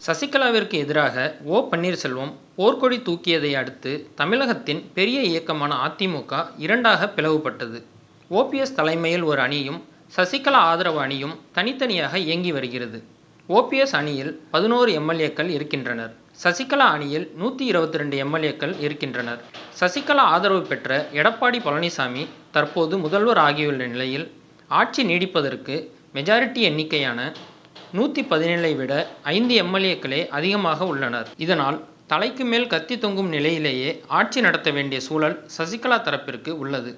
சசிகலாவிற்கு எதிராக ஓ. பன்னீர்செல்வம் போர்க்கொடி தூக்கியதை அடுத்து தமிழகத்தின் பெரிய இயக்கமான அதிமுக இரண்டாக பிளவுபட்டது. ஓபிஎஸ் தலைமையில் ஒரு அணியும் சசிகலா ஆதரவு அணியும் தனித்தனியாக இயங்கி வருகிறது. ஓபிஎஸ் அணியில் பதினோரு எம்எல்ஏக்கள் இருக்கின்றனர். சசிகலா அணியில் நூற்றி இருபத்தி ரெண்டு எம்எல்ஏக்கள் இருக்கின்றனர். சசிகலா ஆதரவு பெற்ற எடப்பாடி பழனிசாமி தற்போது முதல்வர் ஆகியுள்ள நிலையில் ஆட்சி நீடிப்பதற்கு மெஜாரிட்டி எண்ணிக்கையான நூற்றி பதினேழை விட ஐந்து எம்எல்ஏக்களே அதிகமாக உள்ளனர். இதனால் தலைக்கு மேல் கத்தி தொங்கும் நிலையிலேயே ஆட்சி நடத்த வேண்டிய சூழல் சசிகலா தரப்பிற்கு உள்ளது.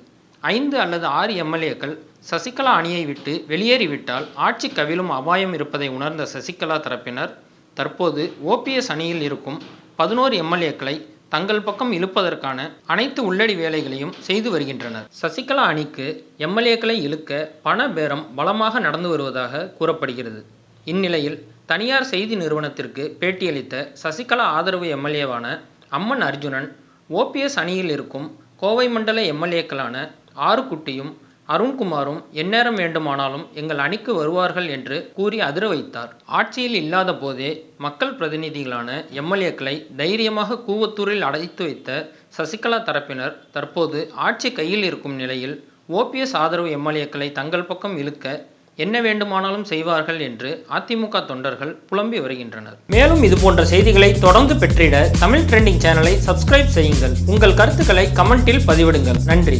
ஐந்து அல்லது ஆறு எம்எல்ஏக்கள் சசிகலா அணியை விட்டு வெளியேறிவிட்டால் ஆட்சி கவிழும் அபாயம் இருப்பதை உணர்ந்த சசிகலா தரப்பினர் தற்போது ஓபிஎஸ் அணியில் இருக்கும் பதினோரு எம்எல்ஏக்களை தங்கள் பக்கம் இழுப்பதற்கான அனைத்து உள்ளடி வேலைகளையும் செய்து வருகின்றனர். சசிகலா அணிக்கு எம்எல்ஏக்களை இழுக்க பண பேரம் பலமாக நடந்து வருவதாக கூறப்படுகிறது. இந்நிலையில் தனியார் செய்தி நிறுவனத்திற்கு பேட்டியளித்த சசிகலா ஆதரவு எம்எல்ஏவான அம்மன் அர்ஜுனன் ஓபிஎஸ் அணியில் இருக்கும் கோவை மண்டல எம்எல்ஏக்களான ஆறுக்குட்டியும் அருண்குமாரும் எந்நேரம் வேண்டுமானாலும் எங்கள் அணிக்கு வருவார்கள் என்று கூறி அதிர வைத்தார். ஆட்சியில் இல்லாத போதே மக்கள் பிரதிநிதிகளான எம்எல்ஏக்களை தைரியமாக கூவத்தூரில் அடைத்து வைத்த சசிகலா தரப்பினர் தற்போது ஆட்சி கையில் இருக்கும் நிலையில் ஓபிஎஸ் ஆதரவு எம்எல்ஏக்களை தங்கள் பக்கம் இழுக்க என்ன வேண்டுமானாலும் செய்வார்கள் என்று அதிமுக தொண்டர்கள் புலம்பி வருகின்றனர். மேலும் இது போன்ற செய்திகளை தொடர்ந்து பெற்றிட தமிழ் ட்ரெண்டிங் சேனலை சப்ஸ்கிரைப் செய்யுங்கள். உங்கள் கருத்துக்களை கமெண்டில் பதிவிடுங்கள். நன்றி.